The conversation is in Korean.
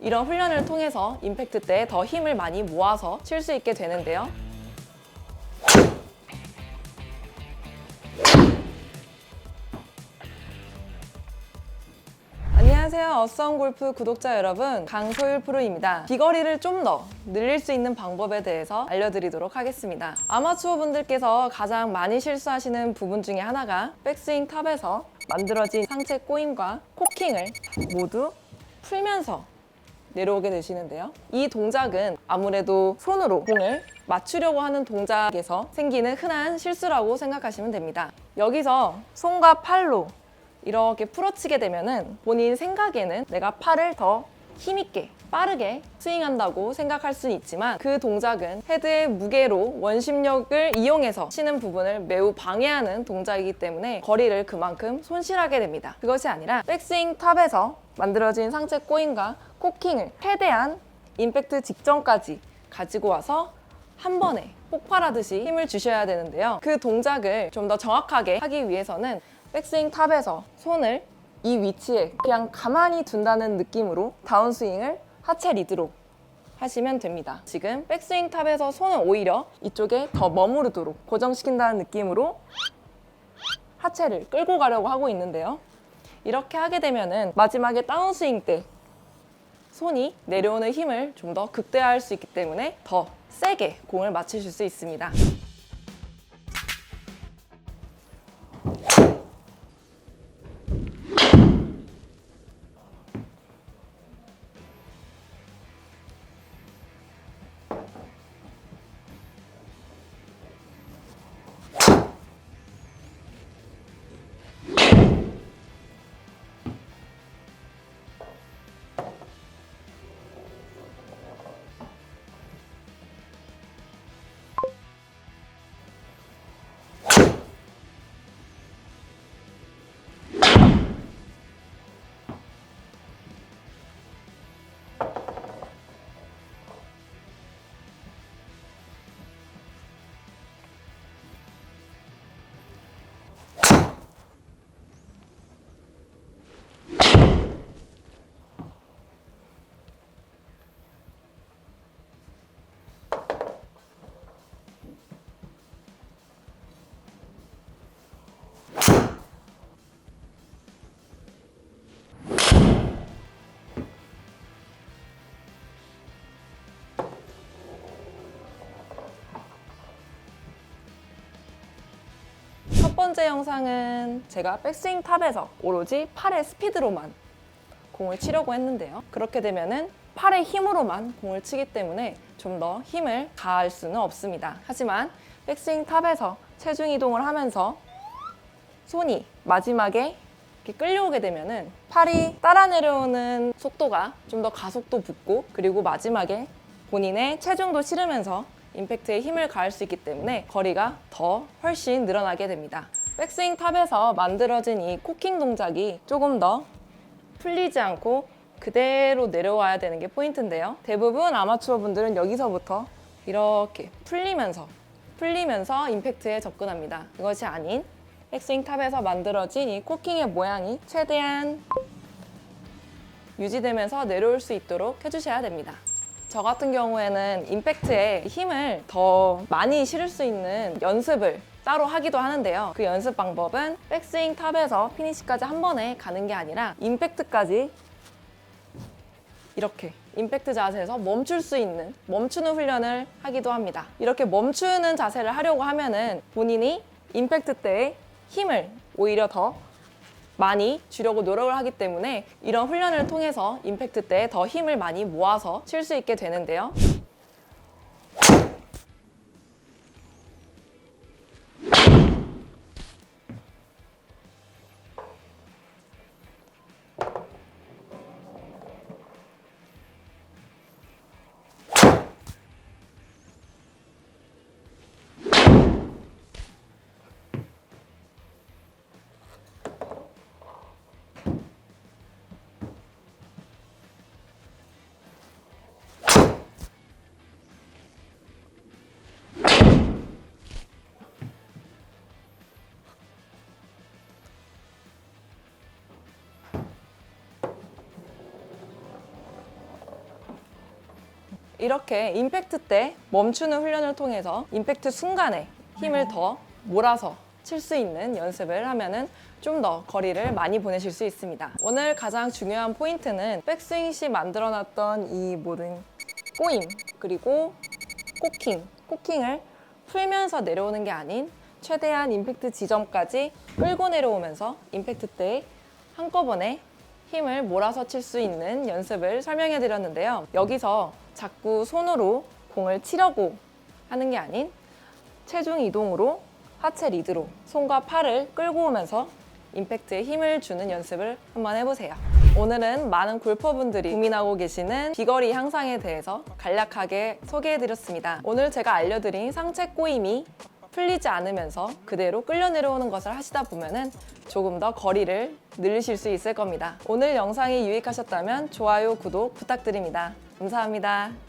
이런 훈련을 통해서 임팩트 때 더 힘을 많이 모아서 칠 수 있게 되는데요. 안녕하세요. 어썸 골프 구독자 여러분. 강소율 프로입니다. 비거리를 좀 더 늘릴 수 있는 방법에 대해서 알려드리도록 하겠습니다. 아마추어 분들께서 가장 많이 실수하시는 부분 중에 하나가 백스윙 탑에서 만들어진 상체 꼬임과 코킹을 모두 풀면서 내려오게 되시는데요. 이 동작은 아무래도 손으로 공을 맞추려고 하는 동작에서 생기는 흔한 실수라고 생각하시면 됩니다. 여기서 손과 팔로 이렇게 풀어치게 되면은 본인 생각에는 내가 팔을 더 힘있게 빠르게 스윙한다고 생각할 수는 있지만 그 동작은 헤드의 무게로 원심력을 이용해서 치는 부분을 매우 방해하는 동작이기 때문에 거리를 그만큼 손실하게 됩니다. 그것이 아니라 백스윙 탑에서 만들어진 상체 꼬임과 코킹을 최대한 임팩트 직전까지 가지고 와서 한 번에 폭발하듯이 힘을 주셔야 되는데요. 그 동작을 좀 더 정확하게 하기 위해서는 백스윙 탑에서 손을 이 위치에 그냥 가만히 둔다는 느낌으로 다운스윙을 하체 리드로 하시면 됩니다. 지금 백스윙 탑에서 손을 오히려 이쪽에 더 머무르도록 고정시킨다는 느낌으로 하체를 끌고 가려고 하고 있는데요. 이렇게 하게 되면은 마지막에 다운스윙 때 손이 내려오는 힘을 좀 더 극대화할 수 있기 때문에 더 세게 공을 맞추실 수 있습니다. 번째 영상은 제가 백스윙 탑에서 오로지 팔의 스피드로만 공을 치려고 했는데요. 그렇게 되면은 팔의 힘으로만 공을 치기 때문에 좀 더 힘을 가할 수는 없습니다. 하지만 백스윙 탑에서 체중 이동을 하면서 손이 마지막에 이렇게 끌려오게 되면은 팔이 따라 내려오는 속도가 좀 더 가속도 붙고 그리고 마지막에 본인의 체중도 실으면서 임팩트에 힘을 가할 수 있기 때문에 거리가 더 훨씬 늘어나게 됩니다. 백스윙 탑에서 만들어진 이 코킹 동작이 조금 더 풀리지 않고 그대로 내려와야 되는 게 포인트인데요. 대부분 아마추어 분들은 여기서부터 이렇게 풀리면서 풀리면서 임팩트에 접근합니다. 그것이 아닌 백스윙 탑에서 만들어진 이 코킹의 모양이 최대한 유지되면서 내려올 수 있도록 해주셔야 됩니다. 저 같은 경우에는 임팩트에 힘을 더 많이 실을 수 있는 연습을 따로 하기도 하는데요. 그 연습 방법은 백스윙 탑에서 피니시까지 한 번에 가는 게 아니라 임팩트까지 이렇게 임팩트 자세에서 멈출 수 있는 멈추는 훈련을 하기도 합니다. 이렇게 멈추는 자세를 하려고 하면은 본인이 임팩트 때의 힘을 오히려 더 많이 주려고 노력을 하기 때문에 이런 훈련을 통해서 임팩트 때 더 힘을 많이 모아서 칠 수 있게 되는데요. 이렇게 임팩트 때 멈추는 훈련을 통해서 임팩트 순간에 힘을 더 몰아서 칠 수 있는 연습을 하면은 좀 더 거리를 많이 보내실 수 있습니다. 오늘 가장 중요한 포인트는 백스윙 시 만들어놨던 이 모든 꼬임 그리고 코킹, 코킹을 풀면서 내려오는 게 아닌 최대한 임팩트 지점까지 끌고 내려오면서 임팩트 때 한꺼번에 힘을 몰아서 칠 수 있는 연습을 설명해 드렸는데요. 여기서 자꾸 손으로 공을 치려고 하는 게 아닌 체중 이동으로 하체 리드로 손과 팔을 끌고 오면서 임팩트에 힘을 주는 연습을 한번 해보세요. 오늘은 많은 골퍼분들이 고민하고 계시는 비거리 향상에 대해서 간략하게 소개해드렸습니다. 오늘 제가 알려드린 상체 꼬임이 풀리지 않으면서 그대로 끌려 내려오는 것을 하시다 보면은 조금 더 거리를 늘리실 수 있을 겁니다. 오늘 영상이 유익하셨다면 좋아요, 구독 부탁드립니다. 감사합니다.